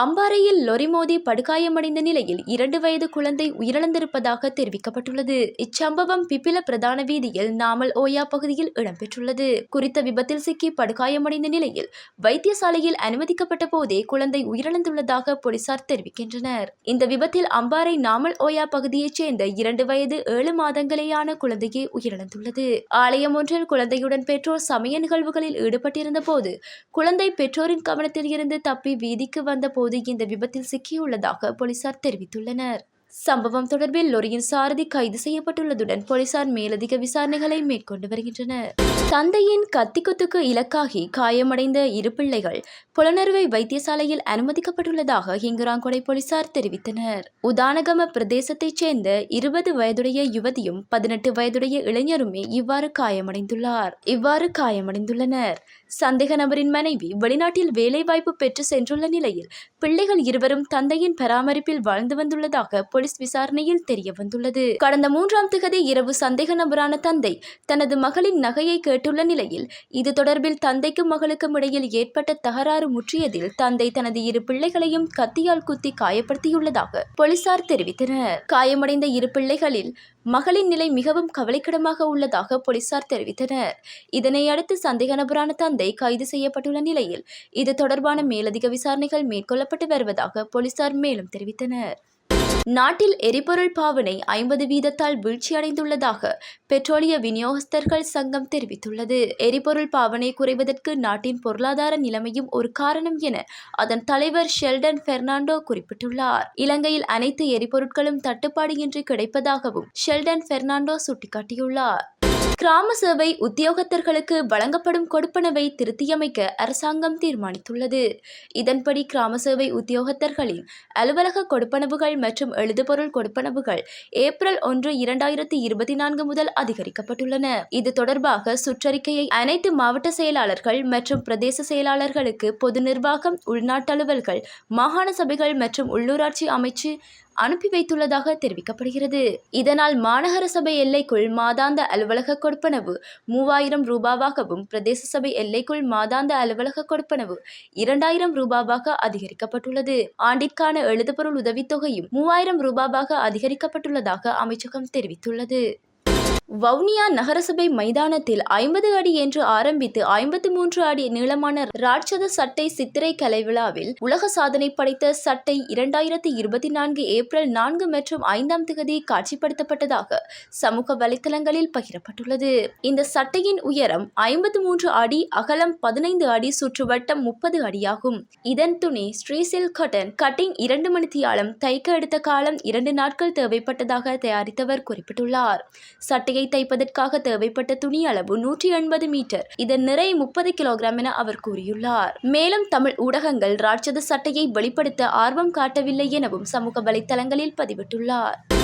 அம்பாறையில் lorry மோதி படுகாயமடைந்த நிலையில் இரண்டு வயது குழந்தை உயிரிழந்திருப்பதாக தெரிவிக்கப்பட்டுள்ளது. இச்சம்பவம் பிப்பில பிரதான வீதியில் நாமல் ஓயா பகுதியில் இடம்பெற்றுள்ளது. குறித்த விபத்தில் சிக்கி படுகாயமடைந்த நிலையில் வைத்தியசாலையில் அனுமதிக்கப்பட்ட போதே குழந்தை உயிரிழந்துள்ளதாக போலீசார் தெரிவிக்கின்றனர். இந்த விபத்தில் அம்பாறை நாமல் ஓயா பகுதியைச் சேர்ந்த இரண்டு வயது ஏழு மாதங்களேயான குழந்தையே உயிரிழந்துள்ளது. ஆலயம் ஒன்றில் குழந்தையுடன் பெற்றோர் சமய நிகழ்வுகளில் ஈடுபட்டிருந்த போது குழந்தை பெற்றோரின் கவனத்தில் இருந்து தப்பி வீதிக்கு போது இந்த விபத்தில் சிக்கியுள்ளதாக போலீசார் தெரிவித்துள்ளனர். சம்பவம் தொடர்பில் லொரியின் சாரதி கைது செய்யப்பட்டுள்ளதுடன் போலீசார் மேலதிக விசாரணைகளை மேற்கொண்டு வருகின்றனர். தந்தையின் கத்திக்குத்துக்கு இலக்காகி காயமடைந்த இரு பிள்ளைகள் புலனறுவை வைத்தியசாலையில் அனுமதிக்கப்பட்டுள்ளதாக ஹிங்குராங்கொடை போலீசார் தெரிவித்தனர். உதானகம பிரதேசத்தைச் சேர்ந்த இருபது வயதுடைய யுவதியும் பதினெட்டு வயதுடைய இளைஞருமே இவ்வாறு காயமடைந்துள்ளார். இவ்வாறு காயமடைந்துள்ளனர். சந்தேக நபரின் மனைவி வெளிநாட்டில் வேலைவாய்ப்பு பெற்று சென்றுள்ள நிலையில் பிள்ளைகள் இருவரும் தந்தையின் பராமரிப்பில் வாழ்ந்து வந்துள்ளதாக போலீஸ் விசாரணையில் தெரிய வந்துள்ளது கடந்த மூன்றாம் திகதி இரவு சந்தேக நபரான தந்தை தனது மகளின் நகையை கேட்டுள்ள நிலையில் இது தொடர்பில் தந்தைக்கும் மகளுக்கும் இடையில் ஏற்பட்ட தகராறு முற்றியதில் தந்தை தனது இரு பிள்ளைகளையும் கத்தியால் குத்தி காயப்படுத்தியுள்ளதாக போலீசார் தெரிவித்தனர். காயமடைந்த இரு பிள்ளைகளில் மகளின் நிலை மிகவும் கவலைக்கிடமாக உள்ளதாக போலீசார் தெரிவித்தனர். இதனை அடுத்து சந்தேக நபரான தந்தை கைது செய்யப்பட்டுள்ள நிலையில் இது தொடர்பான மேலதிக விசாரணைகள் மேற்கொள்ளப்பட்டு வருவதாக போலீசார் மேலும் தெரிவித்தனர். நாட்டில் எரிபொருள் பாவனை ஐம்பது வீதத்தால் வீழ்ச்சியடைந்துள்ளதாக பெட்ரோலிய விநியோகஸ்தர்கள் சங்கம் தெரிவித்துள்ளது. எரிபொருள் பாவனை குறைவதற்கு நாட்டின் பொருளாதார நிலைமையும் ஒரு காரணம் என அதன் தலைவர் ஷெல்டன் பெர்னாண்டோ குறிப்பிட்டுள்ளார். இலங்கையில் அனைத்து எரிபொருட்களும் தட்டுப்பாடு இன்றி கிடைப்பதாகவும் ஷெல்டன் பெர்னாண்டோ சுட்டிக்காட்டியுள்ளார். கிராம சேவை உத்தியோகத்தர்களுக்கு வழங்கப்படும் கொடுப்பனவை திருத்தியமைக்க அரசாங்கம் தீர்மானித்துள்ளது. இதன்படி கிராம சேவை உத்தியோகத்தர்களின் அலுவலக கொடுப்பனவுகள் மற்றும் எழுதுபொருள் கொடுப்பனவுகள் ஏப்ரல் ஒன்று இரண்டாயிரத்தி இருபத்தி நான்கு முதல் அதிகரிக்கப்பட்டுள்ளன. இது தொடர்பாக சுற்றறிக்கையை அனைத்து மாவட்ட செயலாளர்கள் மற்றும் பிரதேச செயலாளர்களுக்கு பொது நிர்வாகம் உள்நாட்டலுவல்கள் மாகாண சபைகள் மற்றும் உள்ளூராட்சி அமைச்சு அனுப்பி வைத்துள்ளதாக தெரிவிக்கப்படுகிறது. இதனால் மாநகர சபை எல்லைக்குள் மாதாந்த அலுவலக கொடுப்பனவு மூவாயிரம் ரூபாவாகவும் பிரதேச சபை எல்லைக்குள் மாதாந்த அலுவலக கொடுப்பனவு இரண்டாயிரம் ரூபாவாக அதிகரிக்கப்பட்டுள்ளது. ஆண்டிற்கான எழுதுபொருள் உதவித்தொகையும் மூவாயிரம் ரூபாவாக அதிகரிக்கப்பட்டுள்ளதாக அமைச்சகம் தெரிவித்துள்ளது. வவுனியா நகரசபை மைதானத்தில் ஐம்பது அடி என்று ஆரம்பித்து ஐம்பத்தி மூன்று அடி நீளமான ராட்சத சட்டை சித்திரை கலை விழாவில் உலக சாதனை படைத்த சட்டை இரண்டாயிரத்தி இருபத்தி நான்கு ஏப்ரல் நான்கு மற்றும் ஐந்தாம் தேதி காட்சிப்படுத்தப்பட்டதாக சமூக வலைதளங்களில் பகிரப்பட்டுள்ளது. இந்த சட்டையின் உயரம் ஐம்பத்தி மூன்று அடி அகலம் பதினைந்து அடி சுற்றுவட்டம் முப்பது அடியாகும். இதன் துணி ஸ்ரீசில் கட்டன். கட்டிங் இரண்டு மணித்தியாலம் தைக்க எடுத்த காலம் இரண்டு நாட்கள் தேவைப்பட்டதாக தயாரித்தவர் குறிப்பிட்டுள்ளார். சட்டையை தைப்பதற்காக தேவைப்பட்ட துணி அளவு நூற்றி எண்பது மீட்டர். இதன் நிறை முப்பது கிலோகிராம் என அவர் கூறியுள்ளார். மேலும் தமிழ் ஊடகங்கள் ராட்சத சட்டையை வெளிப்படுத்த ஆர்வம் காட்டவில்லை எனவும் சமூக வலைத்தளங்களில் பதிவிட்டுள்ளார்.